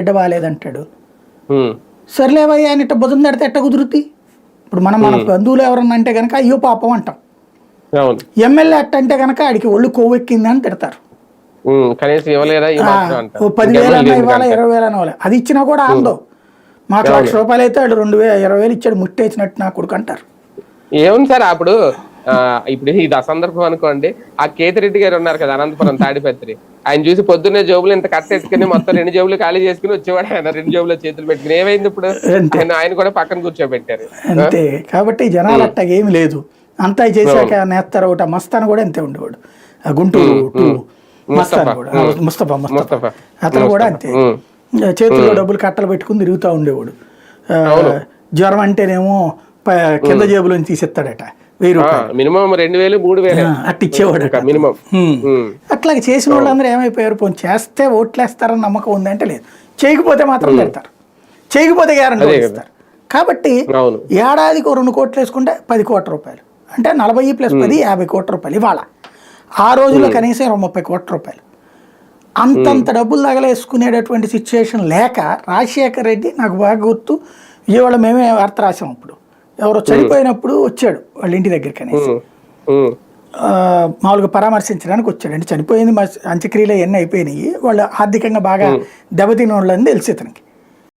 బిడ్డ బాగాలేదంటాడు సర్లేవయ్యా అని ఇట్ట బుధం తడితే ఎట్ట కుదురుద్ది? ఇప్పుడు మనం మన బంధువులు ఎవరన్నా అంటే కనుక అయ్యో పాపం అంటాం. ఎమ్మెల్యే అట్ట అంటే కనుక ఆడికి ఒళ్ళు కొవ్వెక్కింది అని తిడతారు. పదివేలు అన్న ఇవ్వాలి ఇరవై వేలు అన్న అది ఇచ్చినా కూడా ఆందో మాకు లక్ష రూపాయలు అయితే వాడు రెండు వేలు ఇరవై వేలు ఇచ్చాడు ముట్టేసినట్టు నా కొడుకు అంటారు. ఏముంది సార్ అప్పుడు? ఇప్పుడు ఇది అసందర్భం అనుకోండి. ఆ కేతిరెడ్డి గారు ఉన్నారు కదా అనంతపురం తాడిపత్రి. ఆయన చూసి పొద్దున్నే జోబులు ఇంత కట్టెట్టుకుని మొత్తం రెండు జోబులు ఖాళీ చేసుకుని వచ్చేవాడు ఆయన రెండు జోబులో చేతులు పెట్టుకుని. ఏమైంది ఇప్పుడు? ఆయన ఆయన కూడా పక్కన కూర్చోబెట్టారు. అంతే. కాబట్టి జనాలు అట్టగా ఏమి లేదు. అంతా చేశాక నేస్తారు ఒకటి మస్తాన్ కూడా అంతే ఉండేవాడు. ఆ గుంటూరు టూ మస్తాన్ కూడా. ఆ, ముస్తఫా ముస్తఫా. ముస్తఫా. అతను కూడా అంతే. ఉమ్. చేతిలో డబ్బులు కట్టలు పెట్టుకుని తిరుగుతూ ఉండేవాడు. జ్వరం అంటేనేమో కింద జేబులోని తీసిస్తాడట. వెయ్యి రూపాయలు. మినిమం రెండు వేలు మూడు వేలు. అట్ట ఇచ్చేవాడు మినిమం. అట్లాగే చేసిన వాళ్ళందరూ ఏమైపోయారు? పోనీ చేస్తే ఓట్లేస్తారని నమ్మకం ఉందంటే లేదు. చేయకపోతే మాత్రం పెడతారు. చేయకపోతే గ్యారంటీ ఇస్తారు. కాబట్టి ఏడాదికి రెండు కోట్లు వేసుకుంటే పది కోట్ల రూపాయలు. అంటే నలభై ప్లస్ పది యాభై కోట్ల రూపాయలు ఇవాళ. ఆ రోజుల్లో కనీసం ముప్పై కోట్ల రూపాయలు. అంతంత డబ్బులు తగలేసుకునేటటువంటి సిచ్యుయేషన్ లేక రాజశేఖర్ రెడ్డి నాకు బాగా గుర్తు ఇవాళ మేమే వార్త రాసాం ఇప్పుడు ఎవరో చనిపోయినప్పుడు వచ్చాడు వాళ్ళ ఇంటి దగ్గరికి అనేసి మామూలుగా పరామర్శించడానికి వచ్చాడు అంటే చనిపోయింది అంత్యక్రియలు అవన్నీ అయిపోయినాయి. వాళ్ళు ఆర్థికంగా బాగా దెబ్బతిన వాళ్ళని తెలిసి ఇతనికి.